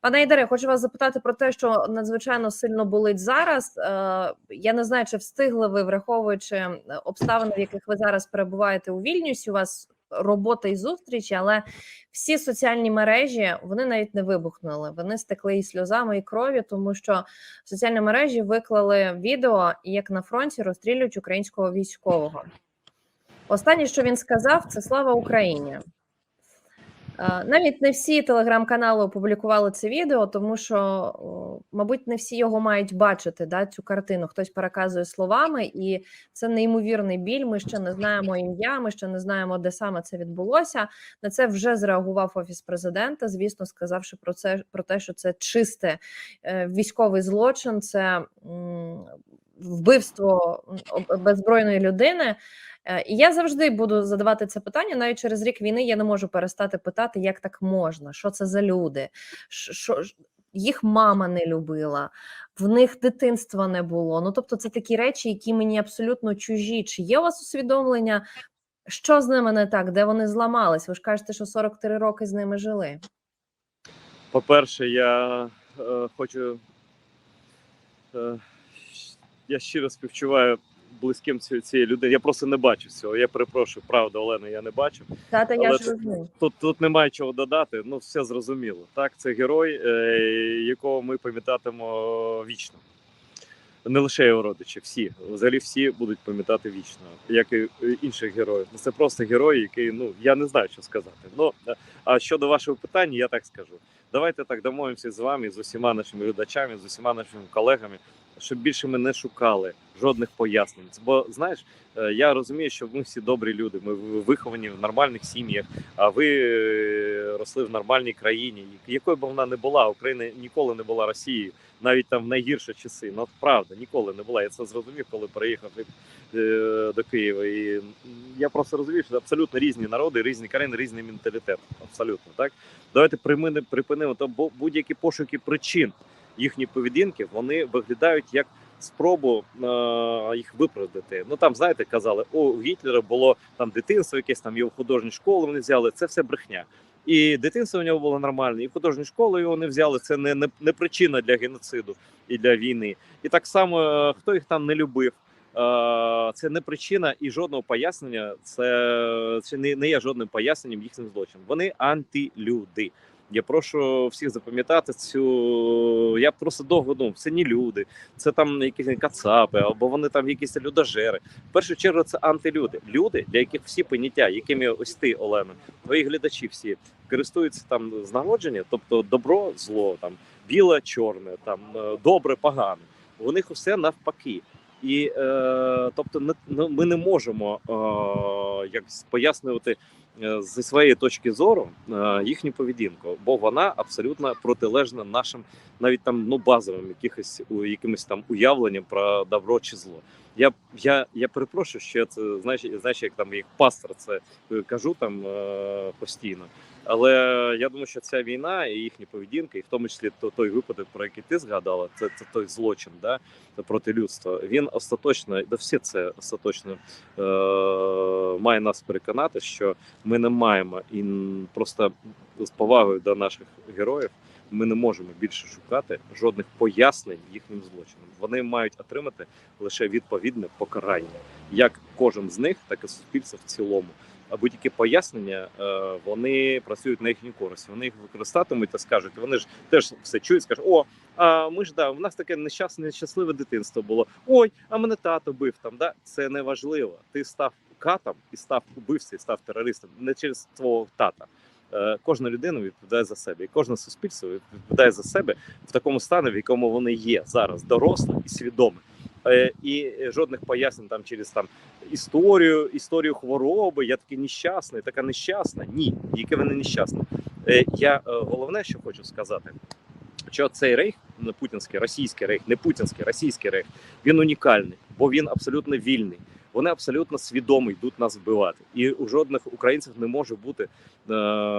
Пане Ігоре, хочу вас запитати про те, що надзвичайно сильно болить зараз. Е, Я не знаю, чи встигли ви, враховуючи е, обставини, в яких ви зараз перебуваєте у Вільнюсі. У вас робота і зустрічі, але всі соціальні мережі вони навіть не вибухнули. Вони стекли і сльозами, і кров'ю, тому що соціальні мережі виклали відео, як на фронті розстрілюють українського військового. Останнє, що він сказав, це слава Україні. Навіть не всі телеграм-канали опублікували це відео, тому що, мабуть, не всі його мають бачити. Да, цю картину хтось переказує словами, і це неймовірний біль. Ми ще не знаємо ім'я, ми ще не знаємо, де саме це відбулося. На це вже зреагував офіс президента. Звісно, сказавши про це про те, що це чисте е, військовий злочин, це вбивство беззбройної людини. Е, І я завжди буду задавати це питання. Навіть через рік війни я не можу перестати питати, як так можна, що це за люди, що їх мама не любила, в них дитинства не було. Ну тобто, це такі речі, які мені абсолютно чужі. Чи є у вас усвідомлення, що з ними не так, де вони зламались? Ви ж кажете, що 43 роки з ними жили. По-перше, я е, хочу. Е, я щиро співчуваю близьким ці- цієї людини. Я просто не бачив цього. Я перепрошую, правда, Олена, я не бачив. Тата, я ж розумію. Тут, тут немає чого додати, ну все зрозуміло. Так, це герой, е, якого ми пам'ятатимо вічно. Не лише його родичі, всі. Взагалі всі будуть пам'ятати вічно, як і інших героїв. Ну, Це просто герой, який, ну я не знаю, що сказати. Ну е, а щодо вашого питання, я так скажу. Давайте так домовимося з вами, з усіма нашими глядачами, з усіма нашими колегами, щоб більше ми не шукали жодних пояснень. Бо знаєш, е, я розумію, що ми всі добрі люди. Ми виховані в нормальних сім'ях. А ви е, росли в нормальній країні, якою б вона не була, Україна ніколи не була Росією, навіть там в найгірші часи. Ну правда, ніколи не була. Я це зрозумів, коли переїхав е, до Києва. І я просто розумію, що абсолютно різні народи, різні країни, різний менталітет. Абсолютно так. Давайте припинимо, то будь-які пошуки причин їхньої поведінки. Вони виглядають як спробу е, їх виправдати. Ну там знаєте, казали, у Гітлера було там дитинство, якесь там його художню школу вони взяли. Це все брехня. І дитинство у нього було нормальне, і художню школу його не взяли. Це не, не, не причина для геноциду і для війни. І так само е, хто їх там не любив. е, Це не причина і жодного пояснення. Це, це не, не є жодним поясненням їхнім злочинам. Вони антилюди. Я прошу всіх запам'ятати цю. Я просто довго думав, це не люди, це там якісь кацапи, або вони там якісь людожери. В першу чергу це антилюди. Люди, для яких всі поняття, якими ось ти, Олена, твої глядачі всі користуються там з народження, тобто добро, зло, там біле, чорне, там е, добре, погане. У них усе навпаки. І е, тобто, не, ну, ми не можемо е, якось пояснювати е, зі своєї точки зору е, їхню поведінку, бо вона абсолютно протилежна нашим навіть там ну базовим якихось у якимось там уявленням про добро чи зло. Я я, я перепрошую, що я це знаєш, знаєш, як там як пастор це е, кажу там е, постійно. Але я думаю, що ця війна і їхня поведінка, і в тому числі то- той випадок, про який ти згадала, це, це той злочин, да проти людства. Він остаточно, да все це остаточно е, має нас переконати, що ми не маємо і просто з повагою до наших героїв. Ми не можемо більше шукати жодних пояснень їхнім злочинам. Вони мають отримати лише відповідне покарання, як кожен з них, так і суспільство в цілому. А будь-які пояснення е, вони працюють на їхню користь. Вони їх використатимуть та скажуть. Вони ж теж все чують, скажуть, о, а ми ж да, в нас таке нещасне, нещасливе дитинство було. Ой, а мене тато бив там. Да, це не важливо. Ти став катом і став убивцем, і став терористом не через твого тата. Е, Кожна людина відповідає за себе, і кожне суспільство відповідає за себе в такому стані, в якому вони є зараз, доросле і свідоме. Е, І жодних пояснень там через там історію, історію хвороби. Я такий нещасний, така нещасна. Ні, яке вони нещасне. Е, Я головне, що хочу сказати, що цей рейх, не путінський, російський рейх, не путінський, російський рейх, він унікальний, бо він абсолютно вільний. Вони абсолютно свідомо йдуть нас вбивати, і у жодних українців не може бути е,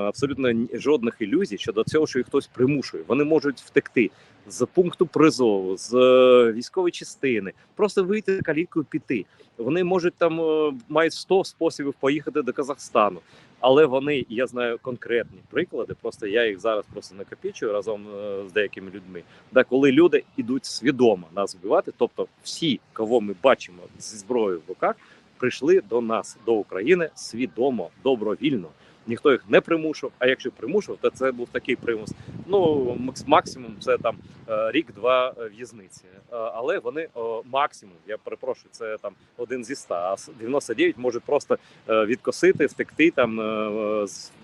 абсолютно жодних ілюзій щодо цього, що їх хтось примушує. Вони можуть втекти з пункту призову, з е, військової частини, просто вийти каліткою піти. Вони можуть там е, мають 100 способів поїхати до Казахстану. Але вони, я знаю конкретні приклади, просто я їх зараз просто накопічую разом е, з деякими людьми. Де коли люди йдуть свідомо нас вбивати, тобто всі, кого ми бачимо зі зброєю в руках, прийшли до нас, до України свідомо, добровільно. Ніхто їх не примушував. А якщо примушував, то це був такий примус. Ну максимум це там е, рік-два е, в'язниці. Е, Але вони максимум, я перепрошую, це там один зі ста, а с- 99 можуть просто відкосити, втекти там.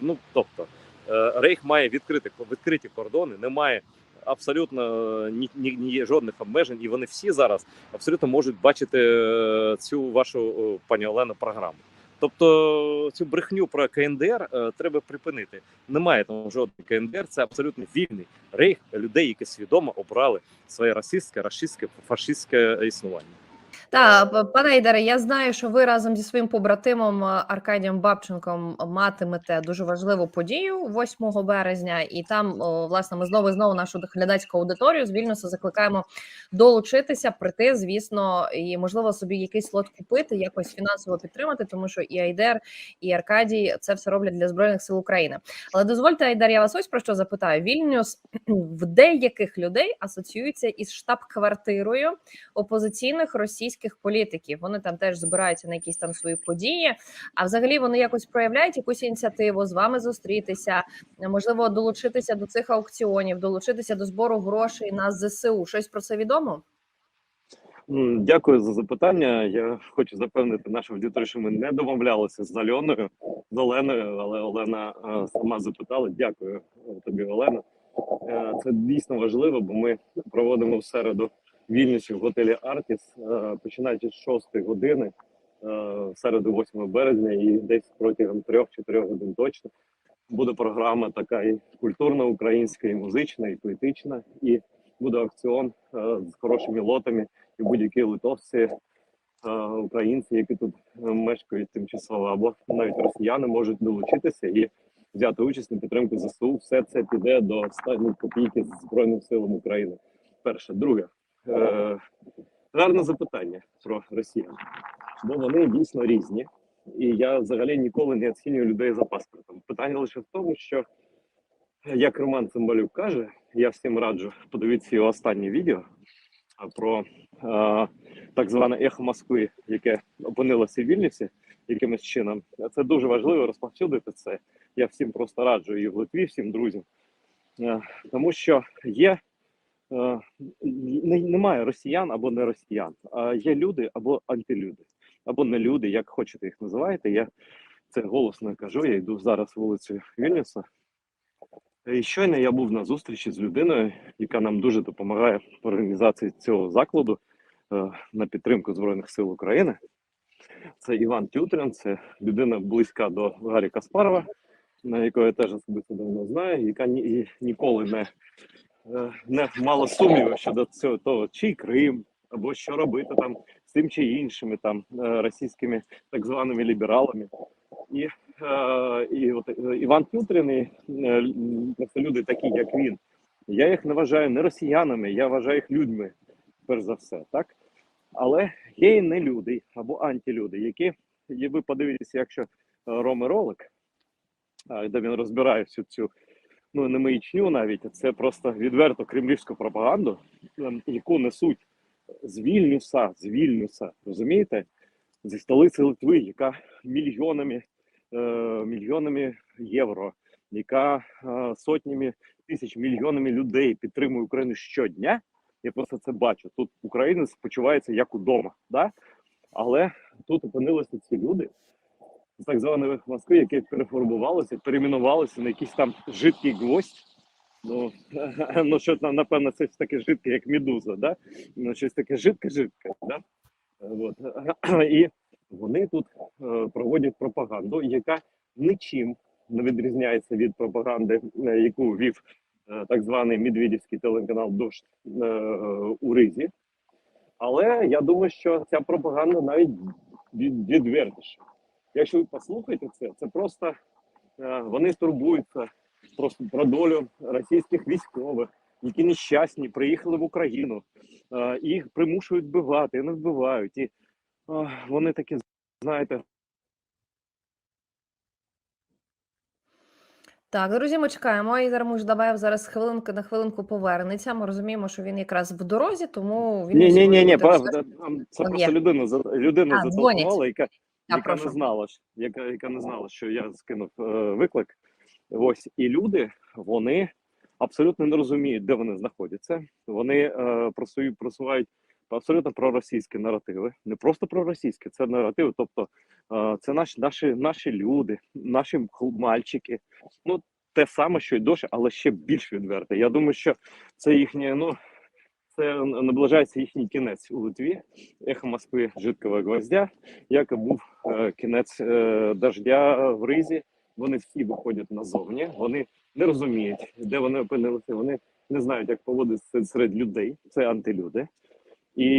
Ну тобто рейх має відкрити відкриті кордони, немає. Абсолютно ні, ні, ні жодних обмежень, і вони всі зараз абсолютно можуть бачити цю вашу пані Олено програму. Тобто цю брехню про КНДР е, треба припинити. Немає там жодного КНДР, це абсолютно вільний рейх людей, які свідомо обрали своє расистське, расистське, фашистське існування. Та пане Ідере, я знаю, що ви разом зі своїм побратимом е, Аркадієм Бабченком матимете дуже важливу подію 8 березня, і там власне ми знову і знову нашу глядацьку аудиторію з Вільнюса закликаємо долучитися, прийти, звісно, і можливо собі якийсь лот купити, якось фінансово підтримати, тому що і Айдер, і Аркадій це все роблять для збройних сил України. Але дозвольте, Айдар, я вас ось про що запитаю. Вільнюс в деяких людей асоціюється із штаб-квартирою опозиційних російських політиків. Вони там теж збираються на якісь там свої події. А взагалі вони якось проявляють якусь ініціативу з вами зустрітися, можливо, долучитися до цих аукціонів, долучитися до збору грошей на ЗСУ. Щось про це відомо? Дякую за запитання. Я хочу запевнити нашу аудиторію, що ми не домовлялися з Альоною, з Оленою, але Олена е, сама запитала. Дякую тобі, Олена. Е, Це дійсно важливо, бо ми проводимо в середу в в готелі Артіс, е, починаючи з 6 години, е, в середу 8 березня, і десь протягом 3-4 годин точно буде програма така і культурна, українська, і музична, і поетична, і буде аукціон е, з хорошими лотами і будь-які литовці, українці, які тут мешкають тимчасово, або навіть росіяни можуть долучитися і взяти участь на підтримку ЗСУ. Все це піде до останньої копійки з Збройним силам України. Перше, друге, е, гарне запитання про росіян, бо вони дійсно різні. І я взагалі ніколи не оцінюю людей за паспортом. Питання лише в тому, що як Роман Цимбалюк каже, я всім раджу подивитися його останнє відео про е, так зване ехо Москви, яке опинилося в Вільнюсі якимось чином. Це дуже важливо розповсюдити це. Я всім просто раджу і в Литві, всім друзям, Е, тому що є. Е, Немає росіян або не росіян, а є люди або антилюди, або не люди, як хочете їх називаєте. Я це голосно кажу. Я йду зараз вулицею Вільнюса. І щойно я був на зустрічі з людиною, яка нам дуже допомагає в організації цього закладу е, на підтримку Збройних сил України. Це Іван Тютрин, це людина близька до Гаррі Каспарова, на якого я теж особисто давно знаю, яка ні, ніколи не, е, не мала сумніву щодо цього того, чи Крим, або що робити там з тим чи іншими там е, російськими так званими лібералами. І, е, і от е, Іван Тютрин і е, просто люди такі, як він. Я їх не вважаю не росіянами, я вважаю їх людьми, перш за все, так? Але є і не люди або антилюди, які, і ви подивитеся, якщо е, Роми Ролик, де він розбирає всю цю ну не маячню навіть, а це просто відверто кремлівську пропаганду, ем, яку несуть з Вільнюса, з Вільнюса, розумієте? Зі столиці Литви, яка мільйонами, е, мільйонами євро, яка е, сотнями тисяч мільйонами людей підтримує Україну щодня. Я просто це бачу. Тут українець почувається як удома, да? але тут опинилися ці люди з так званої Москви, які переформувалися, перейменувалися на якийсь там жидкий гвоздь. Ну, ну що там, напевно, це таке жидке, як медуза, да? ну, щось таке жидке-жидке. Да? От. І вони тут е, проводять пропаганду, яка нічим не відрізняється від пропаганди, е, яку вів е, так званий Медведівський телеканал е, у Ризі. Але я думаю, що ця пропаганда навіть від, відвертіша. Якщо ви послухаєте це, це просто е, вони турбуються просто про долю російських військових, які нещасні приїхали в Україну, е, їх примушують вбивати, і не вбивають. І е, вони такі, знаєте, Так, друзі, ми чекаємо. І зараз Муждабаєв зараз хвилинку на хвилинку повернеться. Ми розуміємо, що він якраз в дорозі, тому він Ні, ні, ні, ні, все- це просто людина за людина А, зателефонувала, яка, яка не знала, яка, яка не знала, що я скинув е, виклик. Ось і люди вони абсолютно не розуміють, де вони знаходяться. Вони е, просують, просувають абсолютно проросійські наративи, не просто проросійські, це наративи. Тобто, е, це наші, наші, наші люди, наші мальчики. Ну те саме, що й досі, але ще більш відверте. Я думаю, що це їхнє, ну це наближається їхній кінець у Литві. Ехо Москви жидкого гвоздя, як і був е, кінець е, дождя в Ризі. Вони всі виходять назовні. Вони не розуміють, де вони опинилися. Вони не знають, як поводитися серед людей. Це антилюди. І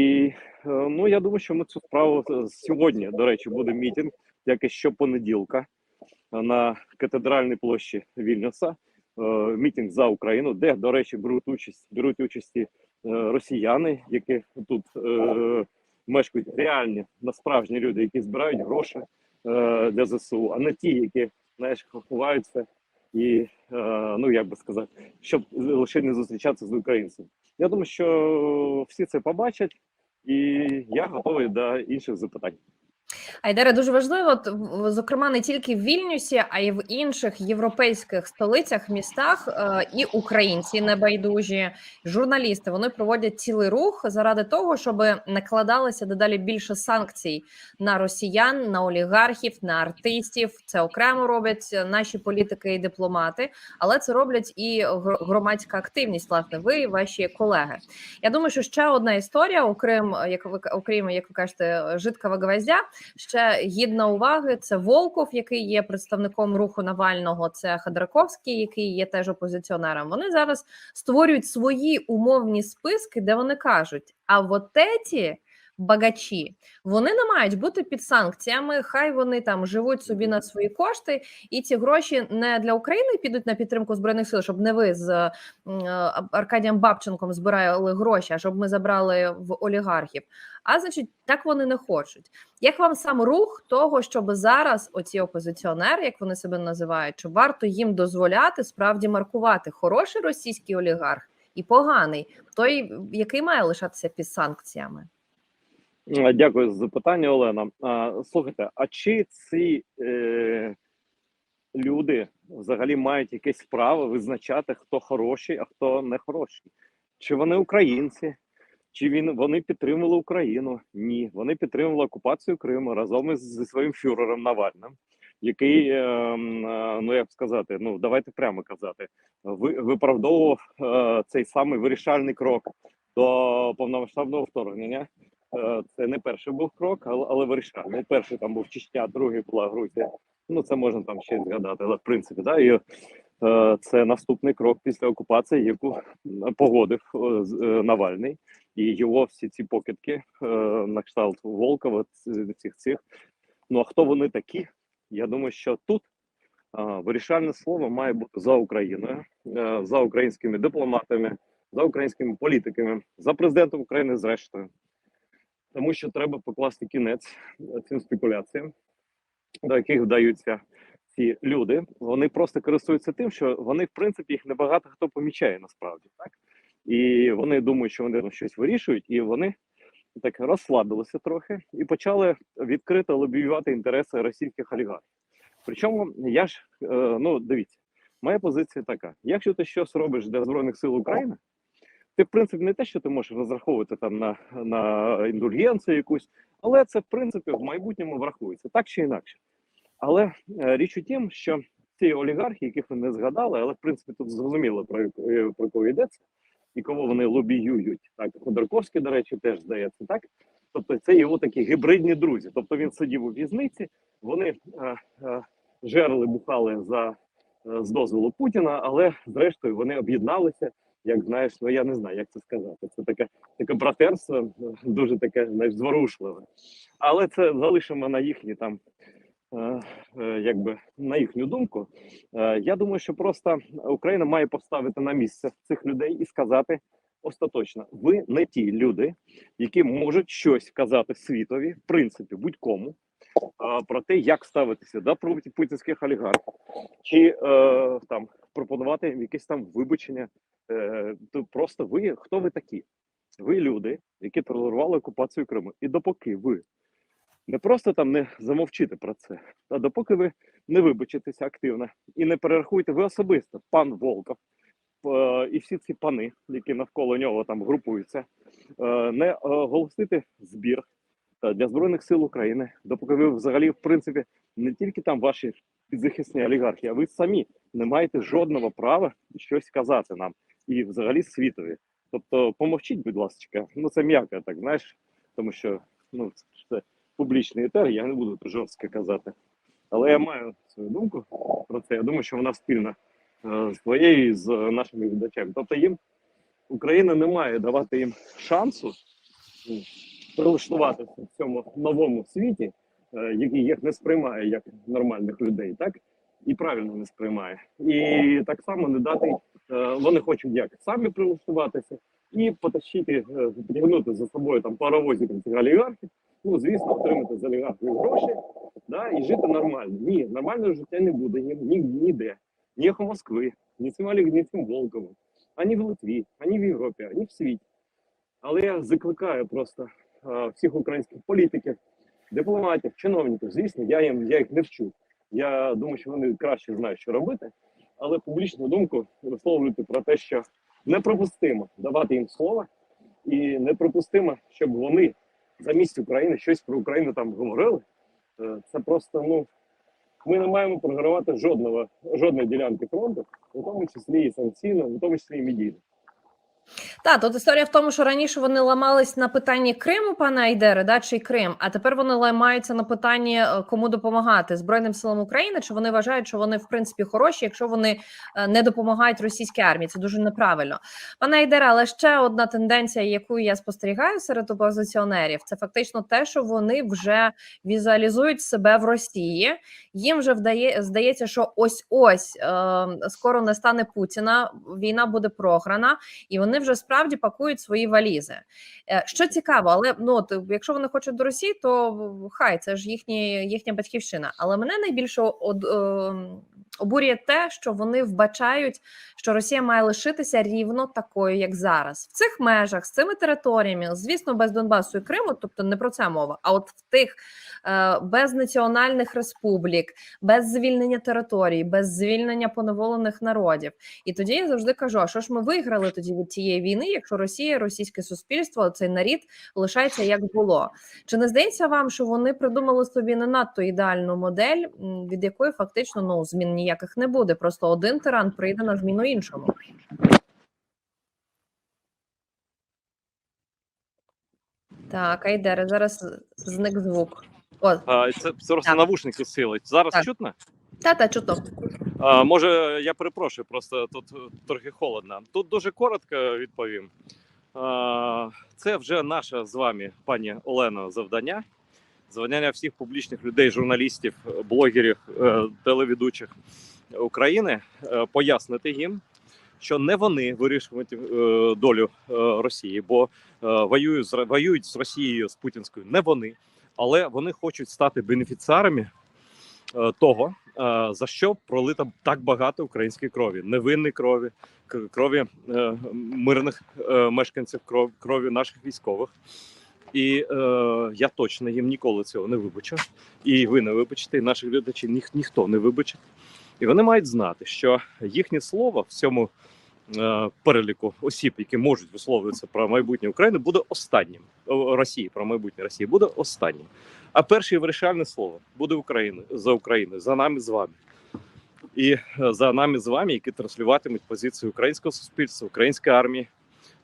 е, ну я думаю, що ми цю справу сьогодні. До речі, буде мітинг, як і щопонеділка на катедральній площі Вільнюса. Мітинг за Україну, де, до речі, беруть участь беруть участі росіяни, які тут е, мешкають реальні насправжні люди, які збирають гроші е, для ЗСУ, а не ті, які знаєш, ховаються і е, ну як би сказати, щоб лише не зустрічатися з українцями. Я думаю, що всі це побачать, і я готовий до інших запитань. Айдаре, дуже важливо, зокрема, не тільки в Вільнюсі, а й в інших європейських столицях, містах е, і українці небайдужі, журналісти вони проводять цілий рух заради того, щоб накладалося дедалі більше санкцій на росіян, на олігархів, на артистів. Це окремо роблять наші політики і дипломати, але це роблять і гр- громадська активність. Власне, ви і ваші колеги. Я думаю, що ще одна історія, окрім як ви окрім, як ви кажете, жидкого гвоздя, ще гідна уваги. Це Волков, який є представником руху Навального. Це Ходорковський, який є теж опозиціонером. Вони зараз створюють свої умовні списки, де вони кажуть: а вот еті багачі вони не мають бути під санкціями. Хай вони там живуть собі на свої кошти, і ці гроші не для України підуть на підтримку збройних сил, щоб не ви з е, Аркадієм Бабченком збирали гроші, а щоб ми забрали в олігархів. А значить, так вони не хочуть. Як вам сам рух того, щоб зараз оці опозиціонери, як вони себе називають, чи варто їм дозволяти справді маркувати хороший російський олігарх і поганий, той, який має лишатися під санкціями? Дякую за запитання, Олена. Слухайте, а чи ці е, люди взагалі мають якесь право визначати, хто хороший, а хто не хороший? Чи вони українці? Чи він вони підтримували Україну? Ні, вони підтримували окупацію Криму разом із зі своїм фюрером Навальним, який, е, е, ну як сказати, ну давайте прямо казати, ви виправдовував е, цей самий вирішальний крок до повномасштабного вторгнення. Е, Це не перший був крок, але, вирішальний. Перший там був Чечня, другий була Грузія. Ну це можна там ще згадати, але в принципі, да, і е, це наступний крок після окупації, яку погодив е, Навальний, і його всі ці покидки на кшталт Волкова, всіх цих. Ну а хто вони такі? Я думаю, що тут вирішальне слово має бути за Україною, за українськими дипломатами, за українськими політиками, за президентом України, зрештою тому що треба покласти кінець е, цим спекуляціям, до яких вдаються ці люди. Вони просто користуються тим, що вони, в принципі, їх небагато хто помічає насправді, так і вони думають, що вони щось вирішують, і вони так розслабилися трохи і почали відкрито лобіювати інтереси російських олігархів. Причому я ж е, ну дивіться, моя позиція така: якщо ти щось робиш для збройних сил України ти в принципі не те, що ти можеш розраховувати там на, на індульгенцію якусь, але це в принципі в майбутньому врахується так чи інакше. Але е, річ у тім, що ці олігархи, яких ви не згадали, але в принципі тут зрозуміло про, е, про кого йдеться і кого вони лобіюють. Так, Ходорковський, до речі, теж здається, так. Тобто це його такі гібридні друзі. Тобто він сидів у в'язниці, вони е, е, жерли, бухали за е, з дозволу Путіна, але зрештою вони об'єдналися як знаєш, ну я не знаю, як це сказати. Це таке таке братерство, дуже таке знаєш, зворушливе. Але це залишимо на їхні там, е, е, якби на їхню думку. Е, я думаю, що просто Україна має поставити на місце цих людей і сказати остаточно: ви не ті люди, які можуть щось казати світові, в принципі, будь-кому. про те, як ставитися до проти путінських олігархів, чи е, там пропонувати їм якесь там вибачення. Е, то просто ви хто ви такі? Ви люди, які толерували окупацію Криму. І допоки ви не просто там не замовчите про це, а допоки ви не вибачитеся активно і не перерахуєте ви особисто, пан Волков е, і всі ці пани, які навколо нього там групуються, е, не оголосити збір е, для збройних сил України, допоки ви взагалі, в принципі, не тільки там ваші підзахисні олігархи, а ви самі не маєте жодного права щось казати нам і взагалі світові. Тобто, помовчіть, будь ласка, ну це м'яко, так знаєш, тому що ну це публічний етер, я не буду жорстко казати. Але я маю свою думку про це. Я думаю, що вона спільна е, з твоєю і з нашими глядачами. Тобто їм Україна не має давати їм шансу ну, прилаштуватися в цьому новому світі, е, який їх не сприймає як нормальних людей, так і правильно не сприймає. І так само не дати вони хочуть як самі прилаштуватися і потащити, е, потягнути за собою там паровозиком цих олігархів. Ну звісно, отримати з олігархів гроші, да, і жити нормально. Ні, нормального життя не буде ні, ні, ніде. Ні в Москви, ні цим Олег, ні цим Волковим, ані в Литві, ані в Європі, ані в світі. Але я закликаю просто а, всіх українських політиків, дипломатів, чиновників. Звісно, я їм я їх не вчу. Я думаю, що вони краще знають, що робити, але публічну думку висловлювати про те, що неприпустимо давати їм слово, і неприпустимо, щоб вони замість України щось про Україну там говорили. Е, Це просто ну ми не маємо програвати жодного жодної ділянки фронту, у тому числі і санкційно, у тому числі і медійно. Так, тут історія в тому, що раніше вони ламались на питанні Криму, пане Айдере, да, чи Крим, а тепер вони ламаються на питанні, е, кому допомагати Збройним силам України. Чи вони вважають, що вони в принципі хороші, якщо вони е, не допомагають російській армії? Це дуже неправильно. Пане Айдере, але ще одна тенденція, яку я спостерігаю серед опозиціонерів, це фактично те, що вони вже візуалізують себе в Росії. Їм вже вдає здається, що ось ось е, скоро не стане Путіна, війна буде програна, і вони вже справді пакують свої валізи. Е, Що цікаво, але ну от, якщо вони хочуть до Росії, то хай це ж їхні, їхня батьківщина. Але мене найбільше од, е, обурює те, що вони вбачають, що Росія має лишитися рівно такою, як зараз, в цих межах, з цими територіями, звісно, без Донбасу і Криму, тобто не про це мова, а от в тих е, без національних республік, без звільнення територій, без звільнення поневолених народів. І тоді я завжди кажу: а що ж ми виграли тоді від цієї війни, якщо Росія, російське суспільство, цей нарід лишається як було? Чи не здається вам, що вони придумали собі не надто ідеальну модель, від якої фактично ну змін ніяких не буде? Просто один тиран прийде на зміну іншому. Так, Айдере, зараз зник звук. О, А, це просто Так. навушники силить. Зараз Так. чутно? та-та, чутно. А, може, я перепрошую, просто тут е, трохи холодно. Тут дуже коротко відповім. А, це вже наше з вами, пані Олено, завдання. Завдання всіх публічних людей, журналістів, блогерів, е, телеведучих України е, пояснити їм, що не вони вирішують е, долю Росії, бо воюють з воюють з Росією з Путінською не вони, але вони хочуть стати бенефіціарами того, за що пролито так багато української крові, невинної крові, крові мирних мешканців, кров, крові наших військових. І е, я точно їм ніколи цього не вибачу. І ви не вибачите, і наші глядачі ніх, ніхто не вибачить. І вони мають знати, що їхнє слово в цьому е, переліку осіб, які можуть висловлюватися про майбутнє України, буде останнім Росії про майбутнє Росії буде останнім. А перше вирішальне слово буде України за Україною, за нами з вами. І е, за нами з вами, які транслюватимуть позицію українського суспільства, української армії,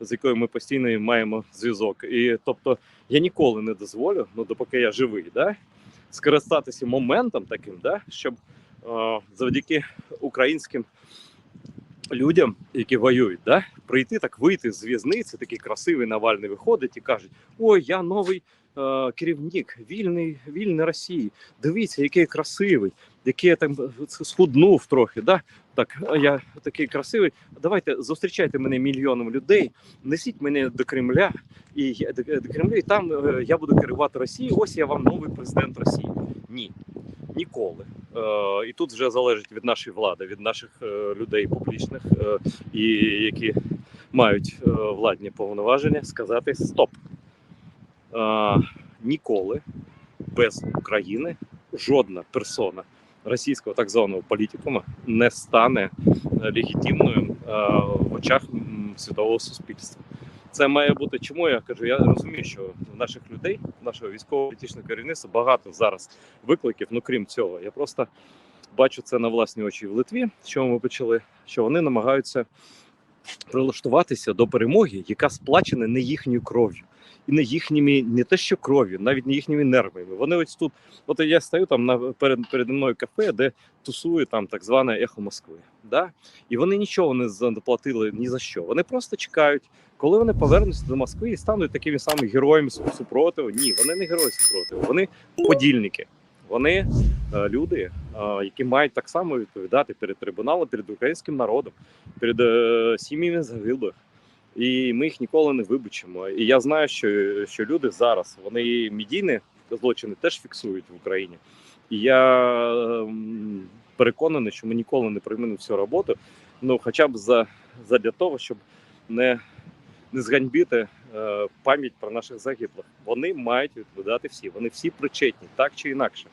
з якою ми постійно маємо зв'язок. І тобто я ніколи не дозволю, ну допоки я живий, да, скористатися моментом таким, да, щоб е, завдяки українським людям, які воюють, да, прийти так, вийти з в'язниці, такий красивий Навальний виходить і кажуть: Ой, я новий керівник вільний, вільний Росії. Дивіться, який красивий, який я там схуднув трохи. Да? Так, я такий красивий. Давайте зустрічайте мене мільйоном людей, несіть мене до Кремля, і до, Кремля, і там е, я буду керувати Росією. Ось я вам новий президент Росії. Ні, ніколи. Е, і тут вже залежить від нашої влади, від наших е, людей публічних, е, і які мають е, владні повноваження, сказати стоп. Ніколи без України жодна персона російського так званого політикума не стане е, легітимною е, в очах світового суспільства. Це має бути. Чому я кажу? Я розумію, що в наших людей, нашого військово-політичного керівництва багато зараз викликів. Ну крім цього, я просто бачу це на власні очі в Литві. чого ми почали? Що вони намагаються прилаштуватися до перемоги, яка сплачена не їхньою кров'ю. І не їхніми, не те, що кров'ю, навіть не їхніми нервами. Вони ось тут, от я стою там на перед перед мною кафе, де тусує там так зване ехо Москви. Да? І вони нічого не заплатили ні за що. Вони просто чекають, коли вони повернуться до Москви і стануть такими самими героями супротиву. Ні, вони не герої супротиву, вони подільники. Вони е, люди, е, які мають так само відповідати перед трибуналом, перед українським народом, перед е, сім'ями загиблих. І ми їх ніколи не вибачимо. І я знаю, що, що люди зараз вони медійні злочини теж фіксують в Україні. І я ем, переконаний, що ми ніколи не приймемо цю роботу. Ну, хоча б за, задля того, щоб не, не зганьбити е, пам'ять про наших загиблих. Вони мають відповідати всі. Вони всі причетні, так чи інакше.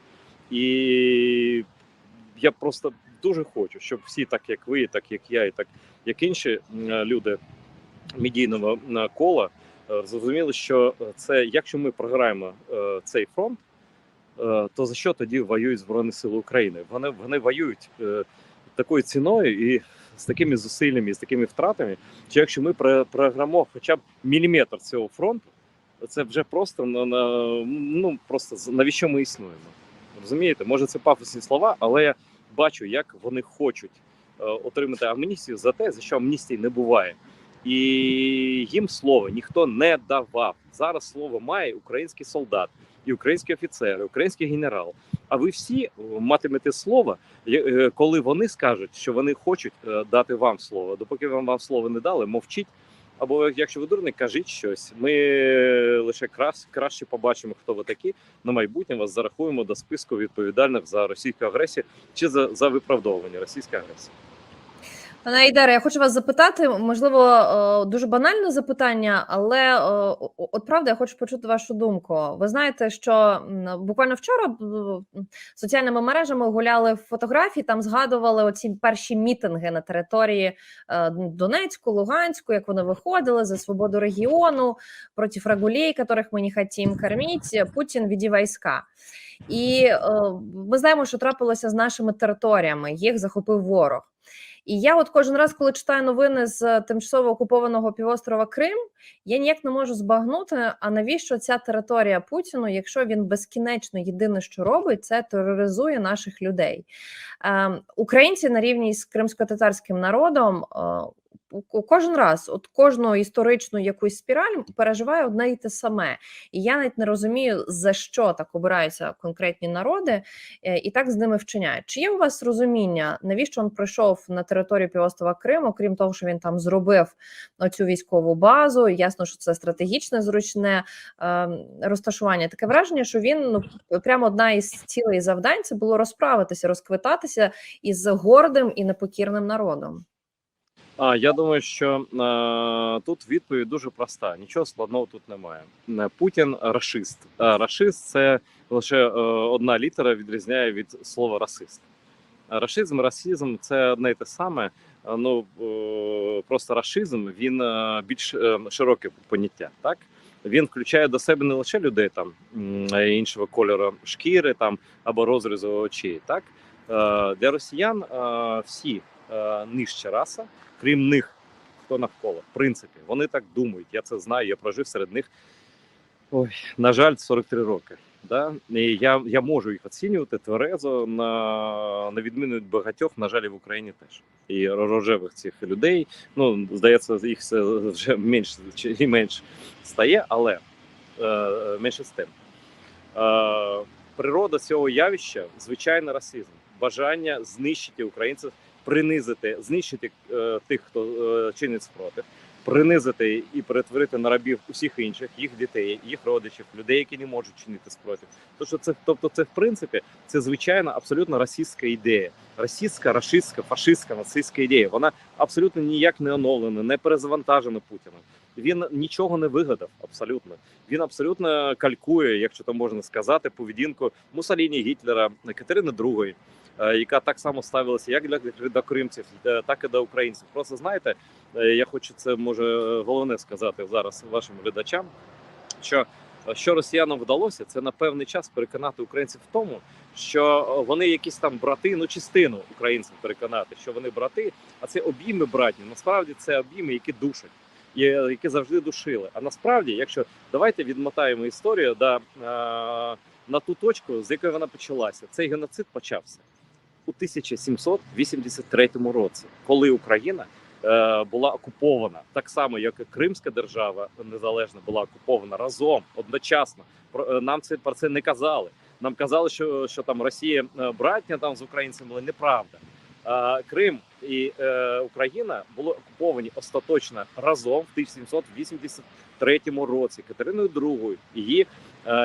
І я просто дуже хочу, щоб всі, так як ви, так як я, і так як інші люди медійного е, кола, е, зрозуміли, що це якщо ми програємо е, цей фронт, е, то за що тоді воюють Збройні Сили України? Вони вони воюють е, такою ціною і з такими зусиллями, і з такими втратами. Що якщо ми про- програмо хоча б міліметр цього фронту, це вже просто на, ну просто навіщо ми існуємо? Розумієте, може це пафосні слова, але я бачу, як вони хочуть е, отримати амністію за те, за що амністії не буває. І їм слово ніхто не давав. Зараз слово має український солдат, і український офіцер, український генерал. А ви всі матимете слово, е, коли вони скажуть, що вони хочуть е, дати вам слово. Допоки вам вам слово не дали, мовчіть. Або якщо ви дурний, кажіть щось. Ми лише краще побачимо, хто ви такі. На майбутнє вас зарахуємо до списку відповідальних за російську агресію чи за, за виправдовування російської агресії. Пане Айдаре, я хочу вас запитати, можливо, е, дуже банальне запитання, але е, от правда, я хочу почути вашу думку. Ви знаєте, що буквально вчора соціальними мережами гуляли фотографії, там згадували оці перші мітинги на території е, Донецьку, Луганську, як вони виходили за свободу регіону проти врагулей, яких ми не хотім кормити. Путін веди війська. І ми знаємо, що трапилося з нашими територіями. Їх захопив ворог. І я, от кожен раз, коли читаю новини з тимчасово окупованого півострова Крим, я ніяк не можу збагнути, а навіщо ця територія Путіну, якщо він безкінечно єдине, що робить, це тероризує наших людей. Е, українці на рівні з кримсько-татарським народом. Кожен раз, от кожну історичну якусь спіраль переживає одне і те саме, і я навіть не розумію за що так обираються конкретні народи, е, і так з ними вчиняють. Чи є у вас розуміння, навіщо він прийшов на територію півострова Крим, окрім того, що він там зробив оцю військову базу? Ясно, що це стратегічне зручне е, розташування. Таке враження, що він ну прямо одна із цілей завдань це було розправитися, розквитатися із гордим і непокірним народом. А я думаю, що е, тут відповідь дуже проста: нічого складного тут немає. Е, Путін рашист. А рашист це лише е, одна літера відрізняє від слова расист. А Рашизм, расизм це одне й те саме. Е, Ну е, просто рашизм він е, більш е, широке поняття. Так він включає до себе не лише людей там іншого кольору шкіри там або розрізу очей. Так Е, для росіян е, всі е, нижча раса крім них, хто навколо. В принципі, вони так думають. Я це знаю. Я прожив серед них. Ой, на жаль, 43 роки. Да? І я, я можу їх оцінювати тверезо на, на відміну від багатьох, на жаль, і в Україні теж. І рожевих цих людей. Ну, здається, їх все вже менше і менше стає. Але е, менше з тим. Е, природа цього явища звичайно расизм, бажання знищити українців, принизити, знищити е, тих, хто е, чинить спротив, принизити і перетворити на рабів усіх інших, їх дітей, їх родичів, людей, які не можуть чинити спротив. То це, тобто, це в принципі це звичайна абсолютно расистська ідея, расистська, рашистська, фашистська, нацистська ідея. Вона абсолютно ніяк не оновлена, не перезавантажена Путіним. Він нічого не вигадав абсолютно. Він абсолютно калькує, якщо то можна сказати, поведінку Мусаліні Гітлера, Катерини II, яка так само ставилася як для кримців, е, так і до українців. Просто знаєте, е, я хочу це може головне сказати зараз вашим глядачам, що е, що росіянам вдалося, це на певний час переконати українців в тому, що е, вони якісь там брати, ну частину українців переконати, що вони брати, а це обійми братні. Насправді це обійми, які душать, і, е, які завжди душили. А насправді, якщо давайте відмотаємо історію да, е, на ту точку, з якої вона почалася, цей геноцид почався у 1783 році, коли Україна е, була окупована, так само як і Кримська держава незалежна була окупована разом одночасно. Е, нам це про це не казали. Нам казали, що, що там Росія е, братня там з українцями, але неправда. Крим і Україна були окуповані остаточно разом в 1783 році Катериною II, її,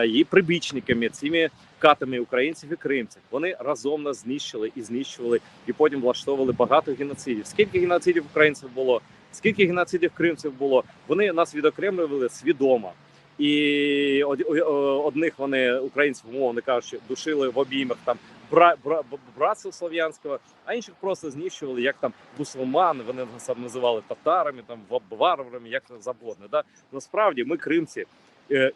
її прибічниками, цими катами українців і кримців. Вони разом нас знищили і знищували, і потім влаштовували багато геноцидів. Скільки геноцидів українців було? Скільки геноцидів кримців було? Вони нас відокремлювали свідомо. І одних вони українців, умовно кажучи, душили в обіймах там бра, бра, братства слов'янського, а інших просто знищували, як там мусульман, вони нас називали татарами, там варварами, як завгодно. Да? Насправді ми кримці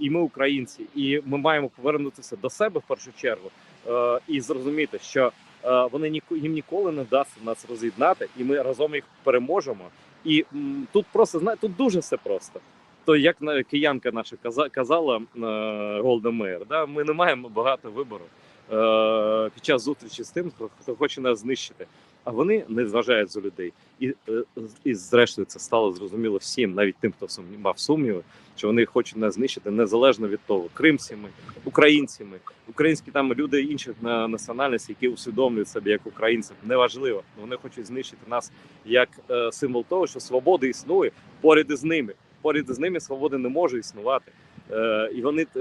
і ми українці, і ми маємо повернутися до себе в першу чергу е, і зрозуміти, що е, вони їм ніколи не вдасться нас роз'єднати, і ми разом їх переможемо. І тут просто знає, тут дуже все просто. То як киянка наша казала е, Голда Меєр, да, ми не маємо багато вибору е, під час зустрічі з тим, хто, хоче нас знищити. А вони не зважають за людей. І, е, і зрештою це стало зрозуміло всім, навіть тим, хто мав сумніви, що вони хочуть нас знищити незалежно від того, кримцями, українцями, українські там люди інших на- національностей, які усвідомлюють себе як українців, неважливо. Вони хочуть знищити нас як е, символ того, що свобода існує поряд із ними. Поряд із ними свободи не може існувати. Е, і вони е,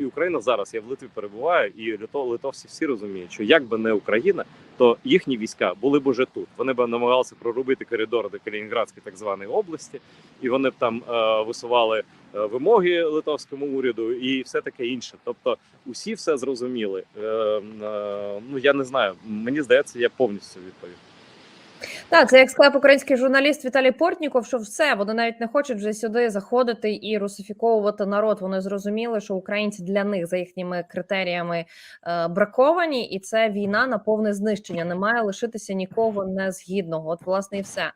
і Україна зараз. Я в Литві перебуваю, і лито, литовці всі розуміють, що якби не Україна, то їхні війська були б уже тут. Вони б намагалися прорубити коридор до Калінінградської так званої області, і вони б там е, висували вимоги литовському уряду і все таке інше. Тобто, усі все зрозуміли. Ну я не знаю. Мені здається, я повністю відповів. Так, це як склав український журналіст Віталій Портніков, що все вони навіть не хочуть вже сюди заходити і русифіковувати народ. Вони зрозуміли, що українці для них за їхніми критеріями е, браковані, і це війна на повне знищення. Не має лишитися нікого незгідного. От власне і все.